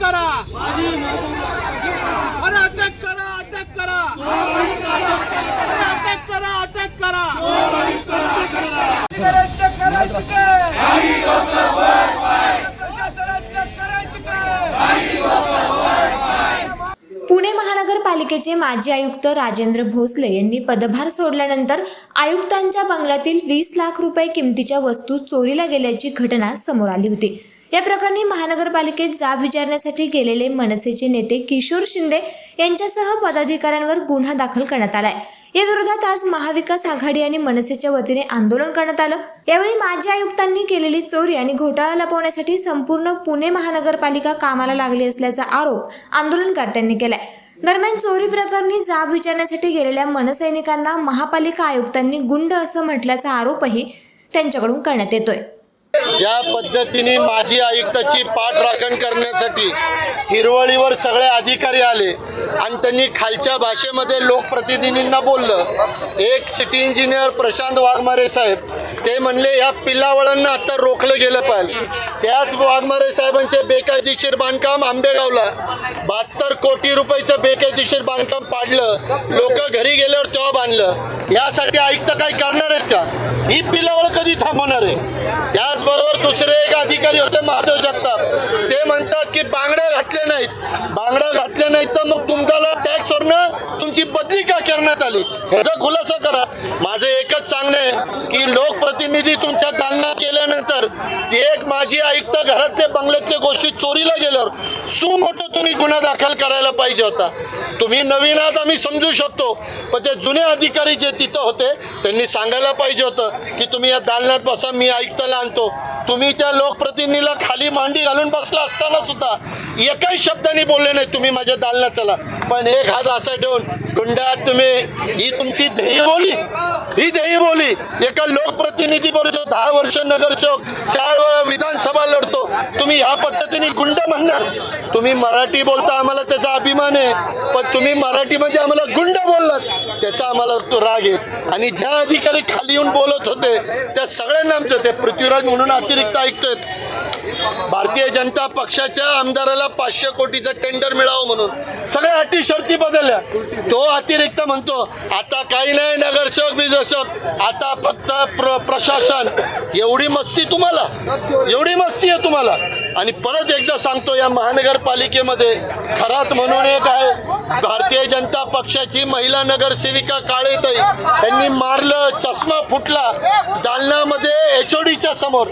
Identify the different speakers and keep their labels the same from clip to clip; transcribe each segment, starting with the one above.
Speaker 1: करा. अरे अटक करा अटक करा. अटक करा अटक करा. करायचं करायचं
Speaker 2: पुणे महानगरपालिकेचे माजी आयुक्त राजेंद्र भोसले यांनी पदभार सोडल्यानंतर आयुक्तांच्या बंगल्यातील वीस लाख रुपये किमतीच्या वस्तू चोरीला गेल्याची घटना समोर आली होती. या प्रकरणी महानगरपालिकेत जाब विचारण्यासाठी गेलेले मनसेचे नेते किशोर शिंदे यांच्यासह पदाधिकाऱ्यांवर गुन्हा दाखल करण्यात आलाय. या विरोधात आज महाविकास आघाडी आणि मनसेच्या वतीने आंदोलन करण्यात आलं. यावेळी माजी आयुक्तांनी केलेली चोरी आणि घोटाळा लपवण्यासाठी संपूर्ण पुणे महानगरपालिका कामाला लागली असल्याचा आरोप आंदोलनकर्त्यांनी केलाय. दरम्यान चोरी प्रकरणी जाब विचारण्यासाठी गेलेल्या मनसैनिकांना महापालिका आयुक्तांनी गुंड असं म्हटल्याचा आरोपही त्यांच्याकडून करण्यात येतोय.
Speaker 3: ज्या पद्धतीने माजी आयुक्ताची पाठराखण करण्यासाठी हिरवळीवर सगळे अधिकारी आले आणि त्यांनी खालच्या भाषेमध्ये लोकप्रतिनिधींना बोललं. एक सिटी इंजिनियर प्रशांत वाघमारे साहेब ते म्हणले या पिल्लावळांना आता रोखलं गेलं पाहिजे त्याच वाघमारे साहेबांचे बेकायदेशीर बांधकाम आंबेगावला. बहात्तर कोटी रुपयाचं बेकायदेशीर बांधकाम पाडलं. लोक घरी गेल्यावर तेव्हा बांधलं. यासाठी आयुक्त काही करणार आहेत का? ही पिलावळ कधी थांबवणार आहे? त्याचबरोबर दुसरे एक अधिकारी होते महादेव जगताप. ते म्हणतात की बांगड्या घातल्या नाहीत. बांगड्या घातल्या नाहीत तर मग तुमच्याला टॅक्सवरनं तुमची बदली का करण्यात आली? ह्याचा खुलासा करा. माझं एकच सांगणं आहे की प्रतिनिधी तुमच्या दालना केल्यानंतर एक माझी आयुक्त घरातले बंगल्यातल्या गोष्टी चोरीला गेल्यावर सु मोठं तुम्ही गुन्हा दाखल करायला पाहिजे होता. तुम्ही नवीन आहात आम्ही समजू शकतो. पण ते जुने अधिकारी जे तिथं होते त्यांनी सांगायला पाहिजे होतं की तुम्ही या दालनात बसा मी आयुक्ताला आणतो. तुम्ही त्या लोकप्रतिनिधीला खाली मांडी घालून बसला असताना सुद्धा एकाही शब्दाने बोलले नाही तुम्ही माझ्या दालनात चला. पण एक हात असा ठेवून गुंडात तुम्ही ही तुमची ध्येय बोली. ही देही बोली एका लोकप्रतिनिधी बरोबर दहा वर्ष नगरसेवक चार वेळा विधानसभा लढतो. तुम्ही ह्या पद्धतीने गुंड म्हणणार. तुम्ही मराठी बोलता आम्हाला त्याचा अभिमान आहे पण तुम्ही मराठी म्हणजे आम्हाला गुंड बोललात. त्याचा आम्हाला तो राग आहे. आणि ज्या अधिकारी खाली येऊन बोलत होते त्या सगळ्यांना आमचं ते पृथ्वीराज म्हणून अतिरिक्त ऐकतोय भारतीय जनता पक्षाच्या आमदाराला पाचशे कोटीचं टेंडर मिळावं म्हणून. सगळ्या अटी शर्ती बदलल्या. तो अतिरिक्त म्हणतो आता काही नाही नगरसेवक बिजसेवक. आता फक्त प्र प्रशासन. एवढी मस्ती तुम्हाला. एवढी मस्ती आहे तुम्हाला. आणि परत एकदा सांगतो या महानगरपालिकेमध्ये खरात म्हणून एक आहे भारतीय जनता पक्षाची महिला नगरसेविका काळेताई. त्यांनी मारलं चष्मा फुटला दालनामध्ये एच च्या समोर.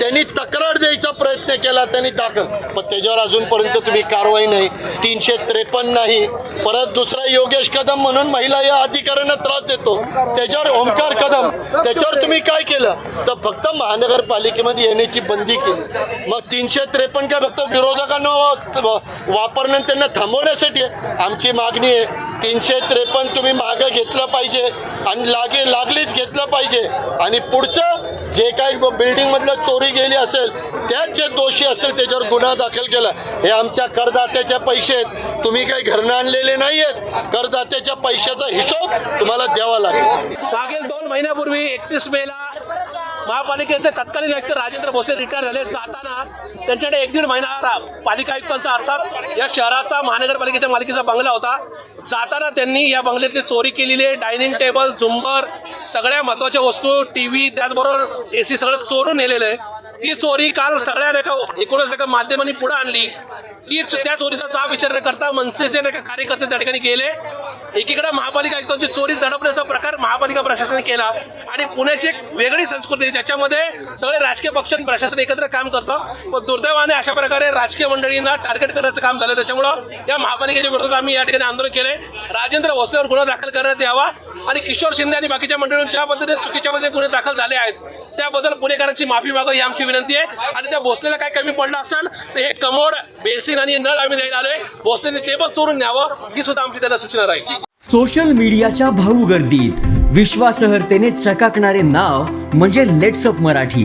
Speaker 3: त्यांनी तक्रार द्यायचा प्रयत्न केला त्यांनी दाखल. पण त्याच्यावर अजूनपर्यंत तुम्ही कारवाई नाही. तीनशे त्रेपन्न नाही. परत दुसरा योगेश कदम म्हणून महिला या अधिकाऱ्यांना त्रास देतो. त्याच्यावर ओंकार कदम. त्याच्यावर तुम्ही काय केलं? तर फक्त महानगरपालिकेमध्ये येण्याची बंदी केली. मग तीनशे त्रेपन्न काय फक्त विरोधकांना वापरणं त्यांना थांबवण्यासाठी आहे. आमची मागणी आहे तीनशे त्रेपन्न तुम्ही मागं घेतलं पाहिजे आणि लागे लागलीच घेतलं पाहिजे. आणि पुढचं जे काही बिल्डिंगमधलं चोरी गेली असेल त्यात जे दोषी असेल त्याच्यावर गुन्हा दाखल केला. हे आमच्या करदात्याच्या पैसे आहेत. तुम्ही काही घरनं आणलेले नाही आहेत करदात्याच्या पैशाचा हिशोब तुम्हाला द्यावा लागेल.
Speaker 4: मागील दोन महिन्यापूर्वी एकतीस मेला महापालिकेचे तत्कालीन आयुक्त राजेंद्र भोसले रिटायर झाले. जाताना त्यांच्याकडे एक दीड महिना पालिका आयुक्तांचा अर्थात या शहराचा महानगरपालिकेच्या मालकीचा बंगला होता. जाताना त्यांनी या बंगल्यातली चोरी केलेली आहे. डायनिंग टेबल झुंबर सगळ्या महत्त्वाच्या वस्तू टी व्ही त्याचबरोबर ए सी सगळं चोरून नेलेलं आहे. ती चोरी काल सगळ्या नाही का एकूणच नाही का माध्यमांनी पुढे आणली. ती त्या चोरीचा चा विचार न करता मनसेचे नाही का कार्यकर्ते त्या ठिकाणी गेले. एकीकडे महापालिका आयुक्तांची चोरी दडपण्याचा प्रकार महापालिका प्रशासनाने केला आणि पुण्याची एक वेगळी संस्कृती ज्याच्यामध्ये सगळे राजकीय पक्ष आणि प्रशासन एकत्र काम करतं. पण दुर्दैवाने अशा प्रकारे राजकीय मंडळींना टार्गेट करण्याचं काम झालं. त्याच्यामुळं या महापालिकेच्या विरोधात आम्ही या ठिकाणी आंदोलन केले राजेंद्र भोसलेवर गुन्हा दाखल करण्यात यावा. आणि किशोर शिंदे आणि बाकीच्या मंडळींवर ज्या पद्धतीने चुकीच्या पद्धतीने गुन्हे दाखल झाले आहेत त्याबद्दल पुणेकरांची माफी मागं ही आमची विनंती आहे. आणि त्या भोसलेला काय कमी पडलं असेल तर हे कमोड बेसिन आणि नळ आम्ही द्यायला आलोय. भोसलेने ते पण चोरून न्यावं ही सुद्धा आमची त्याला सूचना राहायची.
Speaker 5: सोशल मीडियाच्या भाऊ गर्दीत विश्वासार्हतेने चकाकणारे नाव म्हणजे लेट्सअप मराठी.